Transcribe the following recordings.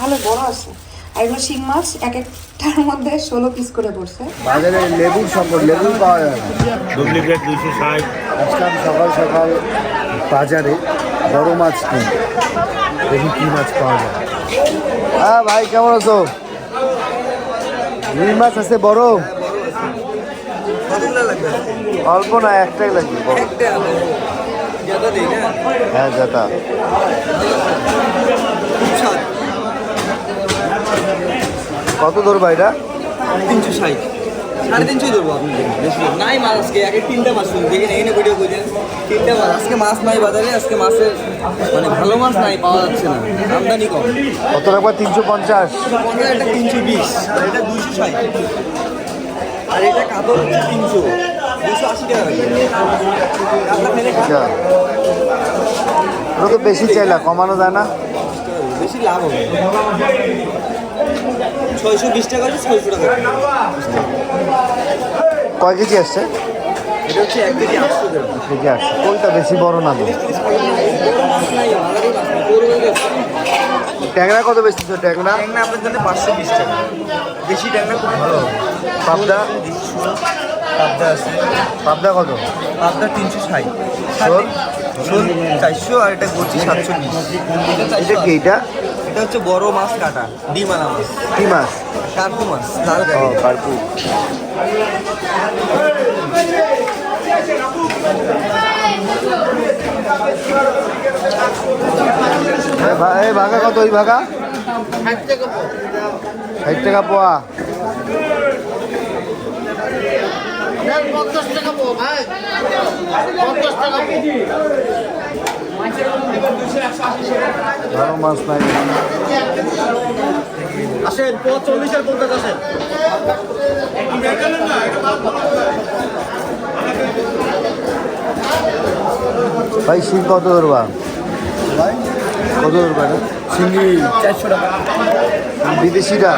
ভালো বড় আছে। আর এগুলো শিং মাছ এক একটার মধ্যে ষোলো পিস করে পড়ছে। বাজারে লেবুর সংকট লেবু পাওয়া যায় না। ডুপ্লিকেট দুইশো ষাট। আসলাম সকাল সকাল বাজারে বড় মাছ কিনতে দেখি কি মাছ পাওয়া যায়। হ্যাঁ ভাই কেমন আছো? রুই মাছ আছে বড়? অল্প না একটাই লাগবে বড়। হ্যাঁ জাতা কত ধরবা এটা? তিনশো ষাট। সাড়ে তিনশোই ধরবো আপনি। নাই মাছ আজকে আগে তিনটা মাছ শুনুন দেখেন এখানে ভিডিও করছেন তিনটা মাছ। আজকে মাছ নাই বাজারে আজকে মাছের মানে ভালো মাছ নাই পাওয়া যাচ্ছে না। আমদানি কম। কত তিনশো পঞ্চাশ। তিনশো বিশ। আর এটা ষাট। আর এটা কাতল হচ্ছে তিনশো। দুশো আশি টাকা আচ্ছা। ওটা তো বেশি চাইলা কমানো যায় না? বেশি লাভ হবে। ছয়শো বিশ টাকা হচ্ছে ছয়শো টাকা। কয় কেজি আসছে? এটা হচ্ছে এক কেজি আটশো কেজি আসছে কোনটা বেশি বড় না তো ট্যাংরা কত বেশি তো ট্যাংরা? ট্যাংরা আপনার জন্য পাঁচশো বিশ টাকা। দেশি ট্যাংরা খুব ভালো। পাবদা? পাবদা আছে। পাবদা কত? পাবদা তিনশো ষাট। চারশো আর এটা করছি সাতশো বিশ এটা কি এটা? এটা হচ্ছে বড় মাছ কাটা ডিমালা মাছ। কি মাছ? কার্পু মাছ লাল ও কার্পু। এই ভাগা কত ওই ভাগা? ষাট টাকা পোয়া। ভালো মাছ নাই। আসেন পঞ্চাশ আসেন। ভাই শিং কত ধরবা? কত ধরবা চিংড়ি চারশো টাকা। বিদেশিটা?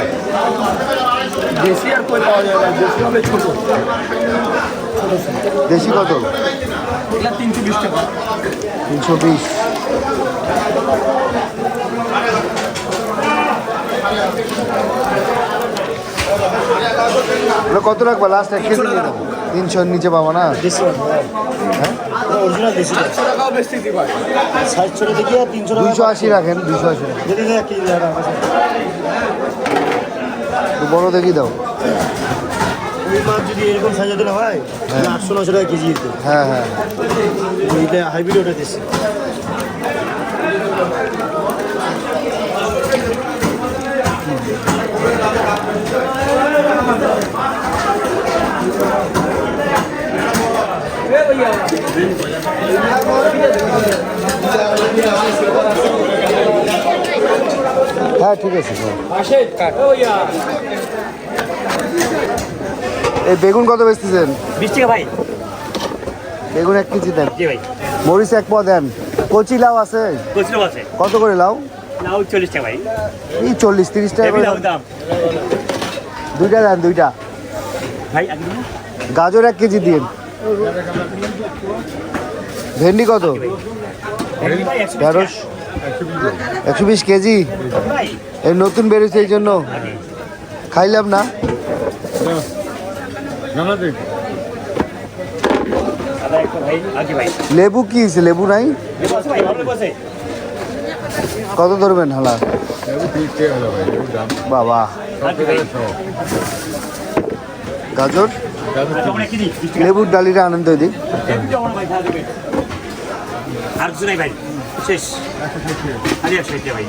দেশি আর কই পাওয়া যায় না দেশি হবে ছোট। দেশি কত? এটা তিনশো বিশ টাকা তিনশো বিশ কত রাখবা লাস্ট এক কেজি তিনশোর নিচে পাবো না হ্যাঁ দেশি তিনশো দুইশো আশি রাখেন দুইশো আশি বড় দেখি দাও ওই মাছ যদি এরকম সাইজে দিলে হয় আটশো নশো টাকা কেজি দিতে। হ্যাঁ হ্যাঁ। এটা হাইব্রিড ওটা দেশি হ্যাঁ ঠিক আছে হ্যাঁ। এই বেগুন কত বেচতেছেন? বিশ টাকা ভাই। বেগুন এক কেজি দেন। জি ভাই। মরিচ এক পা দেন। কচি লাউ আছে? কচুরও আছে। কত করে লাউ? লাউ চল্লিশ টাকা ভাই। এই চল্লিশ তিরিশ টাকা করে দাম। দুইটা দেন দুইটা। ভাই গাজর এক কেজি দিন। ভেন্ডি কত? ঢেঁড়স? একশো বিশ কেজি? এই নতুন বেরোচ্ছে এই জন্য। খাইলাম না আদা একটা ভাই আগে ভাই লেবু কি হয়েছে? লেবু নাই? কত ধরবেন হালা? বাবা। গাজর? লেবুর ডালিটা আনন্দ টমেটো ভাই আর কিছু নাই ভাই। শেষ। আরে একশো ভাই।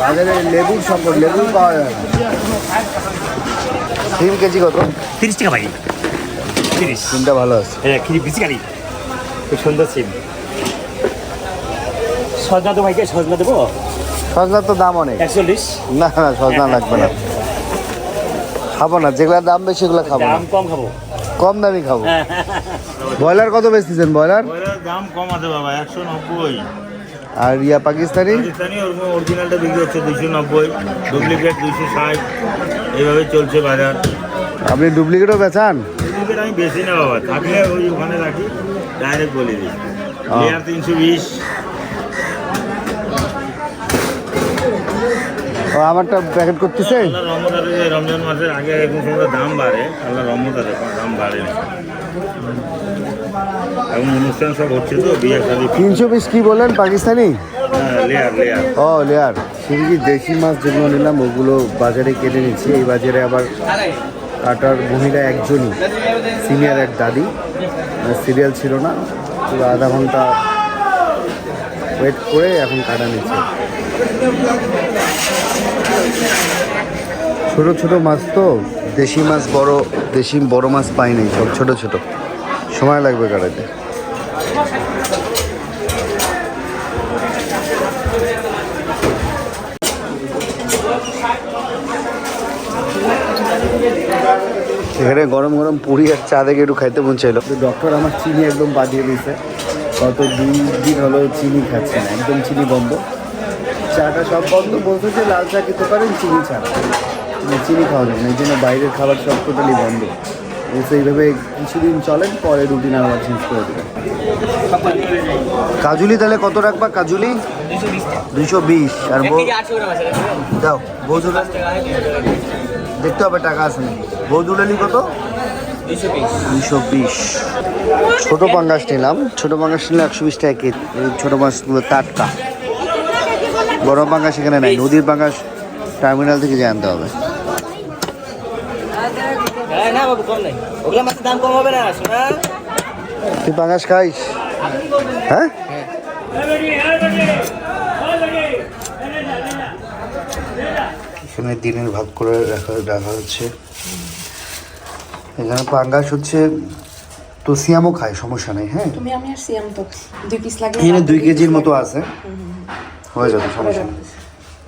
বাজারে লেবুর সংকট লেবু পাওয়া যায় না। সিম কেজি কত? তিরিশ টাকা ভাই। তিরিশ। সিমটা ভালো আছে। হ্যাঁ খিরি বিচি গাড়ি খুব সুন্দর সিম। সজনা তো ভাইকে সজনা দেবো? সজনার তো দাম অনেক। একচল্লিশ? না না সজনা লাগবে না। খাব না যেগুলোর দাম বেশি সেগুলো খাব দাম কম খাব। কম দামি খাব। ব্রয়লার কত বেচতেছেন ব্রয়লার? ব্রয়লার দাম কম আছে বাবা একশো নব্বই। আর ইয়া পাকিস্তানি? পাকিস্তানি অরিজিনালটা বিক্রি হচ্ছে দুইশো নব্বই ডুপ্লিকেট দুইশো ষাট এইভাবে চলছে বাজার। আপনি ডুপ্লিকেটও বেচান? ডুপ্লিকেট আমি বেশি না বাবা থাকলে ওই ওখানে রাখি ডাইরেক্ট বলে দিই। লেয়ার তিনশো বিশ। ও আমারটা প্যাকেট করতেছে? রহমতারে রমজান মাসের আগে এখন দাম বাড়ে আল্লাহ রহমতারে দাম বাড়ে না। এখন অনুষ্ঠান সব হচ্ছে তো বিয়ে শাদি। তিনশো পিস কি বললেন পাকিস্তানি? Layer layer. ও লেয়ার। সিঙ্গি দেশি মাছ যেগুলো নিলাম ওগুলো বাজারে কেটে নিচ্ছি। এই বাজারে আবার কাটার মহিলা একজনই সিনিয়র এক দাদি। সিরিয়াল ছিল না পুরো আধা ঘণ্টা ওয়েট করে এখন কাটা নিচ্ছে। ছোট ছোট মাছ তো দেশি মাছ বড় দেশি বড় মাছ পাইনি সব ছোট ছোট। সময় লাগবে কাটাতে এখানে গরম গরম পুরি আর চা দেখে একটু খাইতে মন চাইলো। ডক্টর আমার চিনি একদম বাদিয়ে দিয়েছে। গত দুই দিন হলো চিনি খাচ্ছে না, একদম চিনি বন্ধ। চাটা সব বন্ধ বলতে যে লাল চা খেতে পারেন, চিনি ছাড়া। চিনি খাওয়া যাবে না, এই জন্য বাইরের খাবার সব টোটালি বন্ধ। এইভাবে কিছুদিন চলেন, পরে রুটিন আবার চেঞ্জ করে দেবেন। কাজুলি তাহলে কত রাখবা কাজুলি? দুশো বিশ। আর দাও বউ দেখতে হবে, টাকা আছে নাকি? বৌদুলালি কত? দুশো বিশ। ছোটো পাঙ্গাস নিলাম। ছোটো পাঙ্গাস নিলে একশো বিশ টাকা কেজি। ছোটো মাছগুলো টাটকা। বড় পাঙ্গাস এখানে নাই, নদীর পাঙ্গাস টার্মিনাল থেকে জানতে হবে। বাবু কম নাই। ওগুলা মাছের দাম কম হবে না শোনা তুই পাঙ্গাস খাইস? হ্যাঁ? এখানে দিনের ভাগ করে রাখা রাখা হচ্ছে। এখানে পাঙ্গাস হচ্ছে তো সিয়ামও খায় সমস্যা নেই হ্যাঁ? তুমি আমি আর সিয়াম তো দুই পিস লাগে এখানে দুই কেজির মতো আছে। হয়ে যাবে সমস্যা নেই।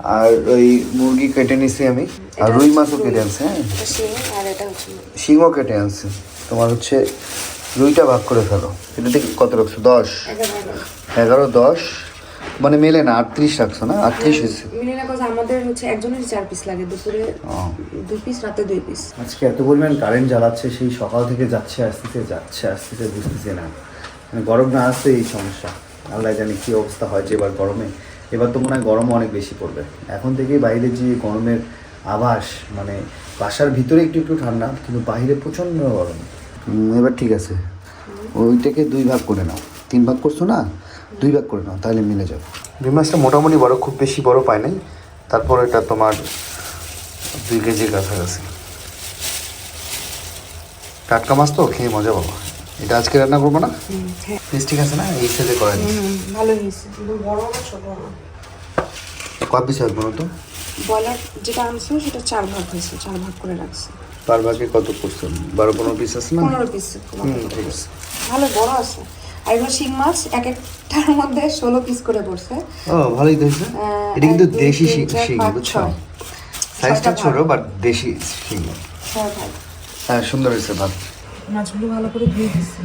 আর ওই মুরগি কেটে নিছি আমি। আর রুই মাছও কেটে আনছে হ্যাঁ? শিং আর এটা হচ্ছে শিংও কেটে আনছে। তোমার হচ্ছে রুইটা ভাগ করে ফেলো। এটা থেকে কত রাখছো? দশ? এগারো দশ? মানে মেলে না আটত্রিশ রাখছো না? আটত্রিশ হয়েছে। মিলিনা কথা আমাদের হচ্ছে একজনের চার পিস লাগে দুপুরে ও। দুই পিস রাতে দুই পিস আজকে এত পরিমাণ কারেন্ট জ্বালাচ্ছে সেই সকাল থেকে যাচ্ছে আসতেছে যাচ্ছে আসতেছে বুঝতেছে না। মানে গরম না আসতে এই সমস্যা। আল্লাহ জানি কী অবস্থা হয় যে এবার গরমে। এবার তো মনে হয় গরমও অনেক বেশি পড়বে। এখন থেকেই বাইরে যে গরমের আভাস মানে বাসার ভিতরে একটু একটু ঠান্ডা কিন্তু বাইরে প্রচণ্ড গরম। এবার ঠিক আছে। ওইটাকে দুই ভাগ করে নাও। তিন ভাগ করছ না? দুই ভাগ করে নাও তাহলে মিলে যাবে। রুই মাছটা মোটামুটি বড় খুব বেশি বড় পায় নাই। তারপর এটা তোমার দুই কেজির কাছাকাছি। টাটকা মাছ তো খেয়ে মজা পাবো। এটা আজকে রান্না করব না? হ্যাঁ। বেশ ঠিক আছে না? এই সাইজে করে ভালোই হয়েছে। বড় না ছোট না। কয় পিস হবে বলো তো ব্রয়লার যেটা আনছো সেটা চার ভাগ হয়েছে। চার ভাগ করে রাখছে। পার ভাগে কত করছ? বারো পনেরো পিস আছে না? পনেরো পিস ঠিক আছে। ভালো বড় আছে। আর এগুলো শিং মাছ এক একটার মধ্যে ষোলো পিস করে পড়ছে। ও ভালোই এটা কিন্তু দেশি শিং শিং বুঝছ? সাইজটা ছোট বাট দেশি শিং। হ্যাঁ সুন্দর হয়েছে ভাত। মাছগুলো ভালো করে ধুয়ে দিচ্ছে।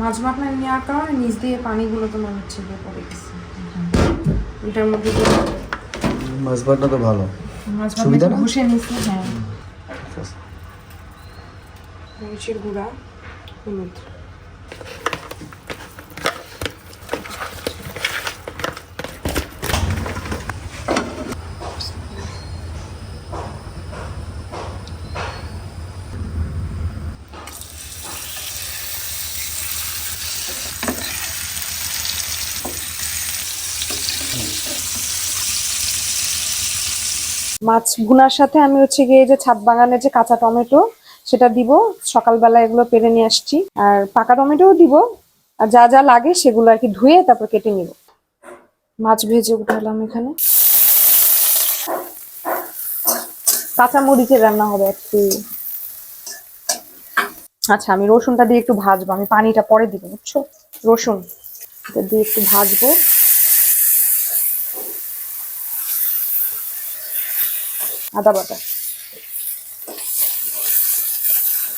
মাছ মাখনা নেওয়ার কারণে নিচ দিয়ে পানিগুলো তো মনে হচ্ছে যে পড়ে গেছে। এটার মধ্যে মাছ ভাতটা তো ভালো। মাছ সুবিধা মাখনা ঘষে নিচ্ছে হ্যাঁ। মরিচের গুঁড়া হলুদ। মাছ ভুনার সাথে আমি হচ্ছে গিয়ে যে ছাদ বাগানের যে কাঁচা টমেটো, সেটা দিব। সকালবেলা এগুলো পেরে নিয়ে আসছি। আর পাকা টমেটোও দিব। আর যা যা লাগে সেগুলো আর কি ধুয়ে তারপর কেটে নিব। মাছ ভেজে উঠালাম এখানে। কাঁচা মরিচের রান্না হবে একটু আচ্ছা আমি রসুনটা দিয়ে একটু ভাজবো। আমি পানিটা পরে দিব, বুঝছ? রসুন দিয়ে একটু ভাজবো। আদা বাটা।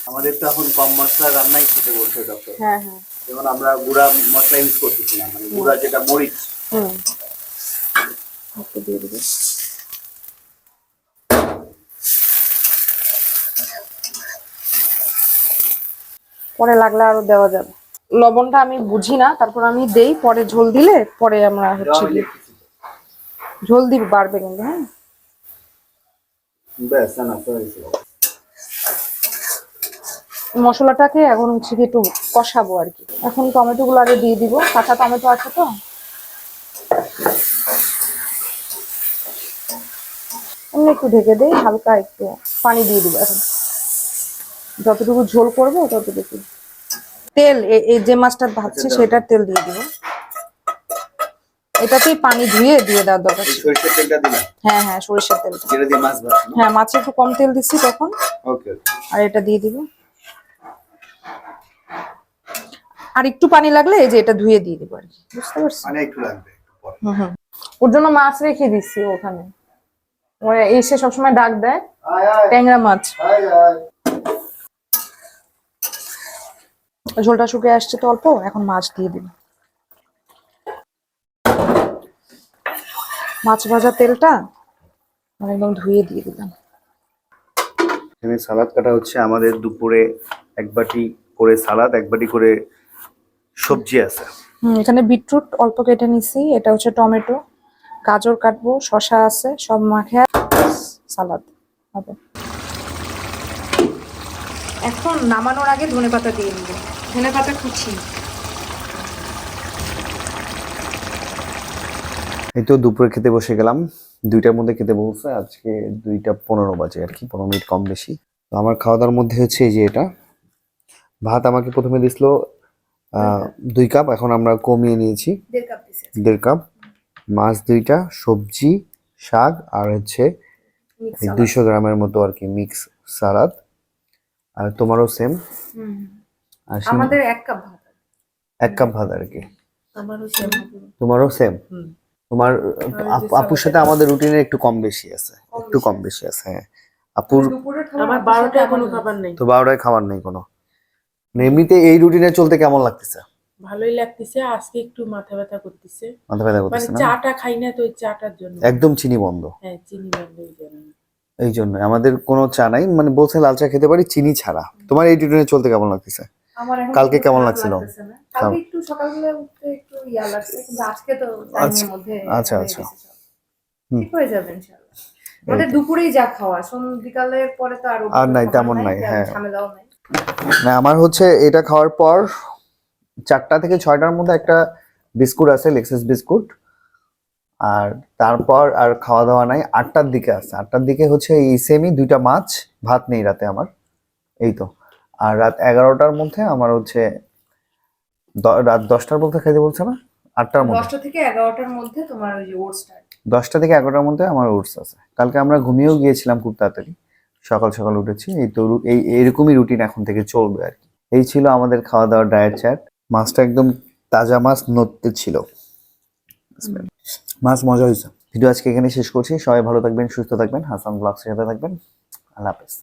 আমাদের তো এখন কম মশলা রান্নাই খেতে বলছে ডক্টর হ্যাঁ হ্যাঁ। যেমন আমরা গুঁড়া মশলা ইউজ করতেছি না মানে গুঁড়া যেটা মরিচ। হুম। দিয়ে দিবি। পরে লাগলে আরও দেওয়া যাবে। লবণটা আমি বুঝি না তারপর আমি দেই পরে ঝোল দিলে পরে আমরা হচ্ছে ঝোল দিব বাড়বে কিন্তু হ্যাঁ? ব্যাস মশলাটাকে এখন হচ্ছে কি একটু কষাবো আর কি। এখন টমেটো গুলো আগে দিয়ে দিব। কাঁচা টমেটো আছে তো? এমনি একটু ঢেকে দেই হালকা একটু পানি দিয়ে দিব এখন। যতটুকু ঝোল করব ততটুকু। তেল এই যে মাছটা ভাজছি সেটার তেল দিয়ে দিব। এটাতেই পানি ধুয়ে দিয়ে দেওয়ার দরকার এই তেলটা দিলাম। হ্যাঁ হ্যাঁ সরিষার তেলটা। যেটা দিয়ে মাছ ভাজছো হ্যাঁ মাছে একটু কম তেল দিচ্ছি তখন। ওকে আর এটা দিয়ে দিব। আর একটু পানি লাগলে এই যে এটা ধুয়ে দিয়ে দিব আর কি। বুঝতে পারছি মানে একটু লাগবে হুম হুম। ওর জন্য মাছ রেখে দিচ্ছি ওখানে। ও এসে সবসময় ডাক দেয়। ট্যাংরা মাছ। ঝোলটা শুকিয়ে আসছে তো অল্প এখন মাছ দিয়ে দিব। মাছ ভাজা তেলটা একদম ধুয়ে দিয়ে দিলাম। এখানে সালাদ কাটা হচ্ছে। আমাদের দুপুরে এক বাটি করে সালাদ এক বাটি করে সবজি আছে। এখানে বিটরুট অল্প কেটে নিছি। এটা হচ্ছে টমেটো। গাজর কাটবো শসা আছে সব মাখে সালাদ হবে। এখন নামানোর আগে ধনে পাতা দিয়ে দিব। ধনে পাতা কুচি। এই তো দুপুরে খেতে বসে গেলাম। দুইটার মধ্যে খেতে বলছে আজকে দুইটা পনেরো বাজে আর কি পনেরো মিনিট কম বেশি। তো আমার খাওয়া দাওয়ার মধ্যে হচ্ছে এই যে এটা। ভাত আমাকে প্রথমে দিছিল দুই কাপ এখন আমরা কমিয়ে নিয়েছি। দেড় কাপ মাছ দুইটা সবজি শাক আর হচ্ছে দুইশো গ্রামের মতো আর কি মিক্স সালাদ। আর তোমারও সেম? আর আমাদের এক কাপ ভাত। এক কাপ ভাত আর কি। তোমারও সেম? তোমার আপুর সাথে আমাদের রুটিনের একটু কম বেশি আছে একটু কম বেশি। আছে হ্যাঁ। আপুর আমার বারোটা এখনও খাবার নেই। তো বারোটায় খাবার নেই কোনো। মানে এমনিতে এই রুটিনে চলতে কেমন লাগতেছে? ভালোই লাগতেছে আজকে একটু মাথা ব্যথা করতেছে। মাথা ব্যথা মানে করতেছে না? চাটা খাই না তো ওই চাটার জন্য। একদম চিনি বন্ধ। হ্যাঁ চিনি বন্ধ ওই জন্য। এই জন্য আমাদের কোনো চা নাই মানে বলছে লাল চা খেতে পারি চিনি ছাড়া। তোমার এই রুটিনে চলতে কেমন লাগতেছে? কালকে কেমন লাগছিল? কালকে একটু সকালবেলা উঠতে একটু ইয়া লাগছে কিন্তু আজকে তো টাইমের মধ্যে আচ্ছা, আচ্ছা। গেছে সব। ঠিক হয়ে যাবে ইনশাআল্লাহ আমাদের দুপুরেই যা খাওয়া বিকালের পরে তো আর আর নাই, তেমন নাই, হ্যাঁ। ঝামেলাও নাই না আমার হচ্ছে এটা খাওয়ার পর চারটা থেকে ছয়টার মধ্যে একটা বিস্কুট আছে লেক্সাস বিস্কুট আর তারপর আর খাওয়া দাওয়া নাই আটটার দিকে আছে আটটার দিকে হচ্ছে এই সেমি দুইটা মাছ ভাত নেই রাতে আমার এই তো আর রাত এগারোটার মধ্যে আমার হচ্ছে রাত দশটার মধ্যে খাইতে বলছে না? আটটার মধ্যে। দশটা থেকে এগারোটার মধ্যে তোমার ওই যে ওটসটা দশটা থেকে এগারোটার মধ্যে আমার ওটস আছে। কালকে আমরা ঘুমিয়েও গিয়েছিলাম খুব তাড়াতাড়ি। সকাল সকাল উঠেছি। এই তো এই এরকমই রুটিন এখন থেকে চলবে আর কি। এই ছিল আমাদের খাওয়া দাওয়ার ডায়েট চ্যাট মাছটা একদম তাজা মাছ নড়তে ছিল। মাছ মজা হয়েছে। ভিডিও আজকে এখানে শেষ করছি। সবাই ভালো থাকবেন সুস্থ থাকবেন। হাসান ব্লগসের সাথে থাকবেন। আল্লাহ হাফেজ।